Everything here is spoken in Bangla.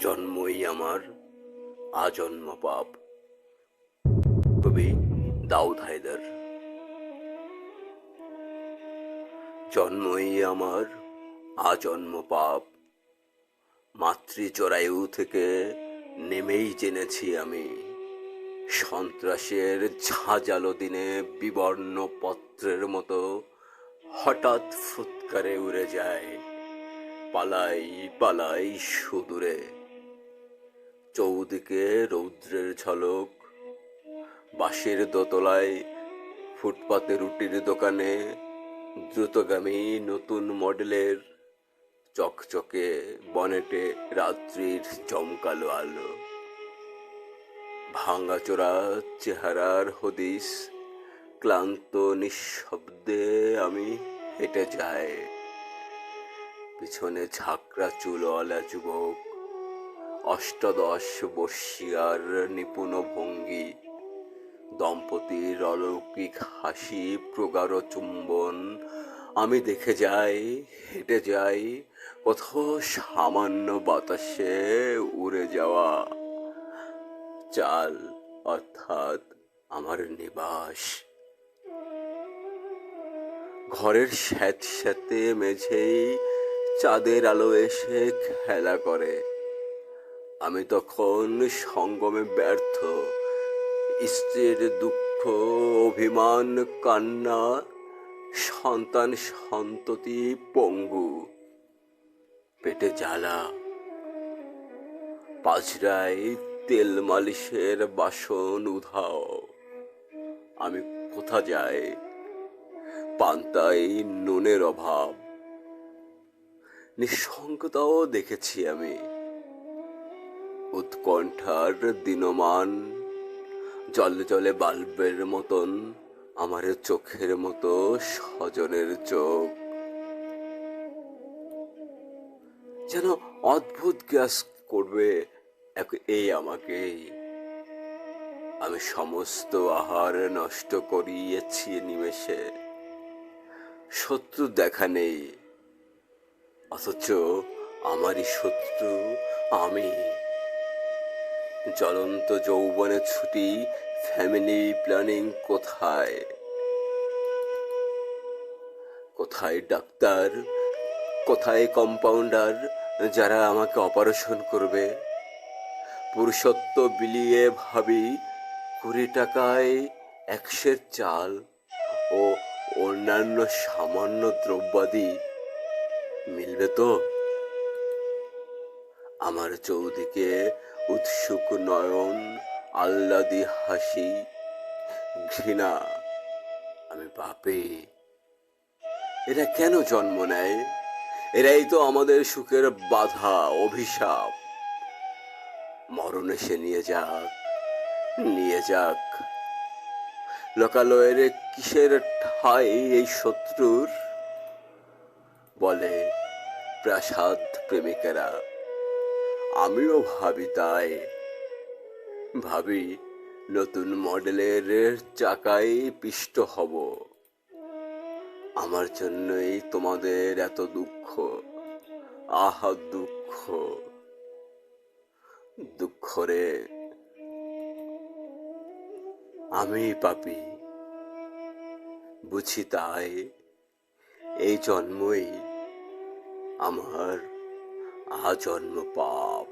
জন্মই আমার আজন্ম পাপ। কবি দাউদ হায়দার। জন্মই আমার আজন্ম পাপ। মাতৃচরায়ু থেকে নেমেই জেনেছি আমি সন্ত্রাসের ঝাঁঝালো দিনে বিবর্ণ পত্রের মতো হঠাৎ ফুৎকারে উড়ে যায়, পালাই পালাই সুদূরে। চৌদিকে রৌদ্রের ঝলক। বাঁশের দোতলায় ফুটপাতে রুটির দোকানে দ্রুতগামী নতুন মডেলের চকচকে বনেটে রাত্রির চমকালো আলো। ভাঙাচোরা চেহারার হদিস, ক্লান্ত নিঃশব্দে আমি হেঁটে যাই। পিছনে ঝাঁকড়া চুলওয়ালা যুবক অষ্টাদশ বর্ষিয়ার নিপুণ ভঙ্গি। দম্পতির অলৌকিক হাসি, প্রগাঢ় চুম্বন। আমি দেখে যাই, হেঁটে যাই, কোথাও সামান্য বাতাসে উড়ে যাওয়া। চাল, অর্থাৎ আমার নিবাস। ঘরের স্যাঁত স্যাঁতে মেঝেই চাঁদের আলো এসে খেলা করে। আমি তখন সঙ্গমে ব্যর্থ। স্ত্রীর দুঃখ, অভিমান, কান্না, সন্তান সন্ততি, পঙ্গু, পেটে জ্বালা পাজরায় তেল মালিশের বাসন উধাও। আমি কোথা যাই? পান্তায় নুনের অভাব। নিঃসঙ্গতাও দেখেছি আমি। উৎকণ্ঠার দিনমান। জলে জলে বাল্বের মতন, আমার চোখের মতো স্বজনের চোখ। যেন অদ্ভুত গ্যাস করবে এই আমাকেই আমি সমস্ত আহার নষ্ট করিয়েছি নিমেষে। শত্রু দেখা নেই। অথচ আমারই শত্রু আমি। জ্বলন্ত যৌবনে ছুটি ফ্যামিলি প্ল্যানিং কোথায়? কোথায় ডাক্তার? কোথায় কম্পাউন্ডার যারা আমাকে অপারেশন করবে? পুরুষত্ব বিলিয়ে ভাবি, কুড়ি টাকায় একশের চাল ও অন্যান্য সামান্য দ্রব্যাদি। মিলবে তো? আমার চৌদিকে উৎসুক নয়ন আল্লাদি হাসি, ঘৃণা। আমি পাপে। এরা কেন জন্ম নেয়? এরাই তো আমাদের সুখের বাধা, অভিশাপ। মরণ এসে নিয়ে যাক নিয়ে যাক। লোকালয়ের কিসের ঠাই এই শত্রুর? বলে প্রাসাদ প্রেমিকেরা। আমিও ভাবি তাই। ভাবি নতুন মডেলের চাকায় পিষ্ট হব। আমার জন্যই তোমাদের এত দুঃখ। আহা, দুঃখ। দুঃখ রে। আমি পাপি। বুঝি তাই। এই জন্মই আমার আজন্ম পাপ।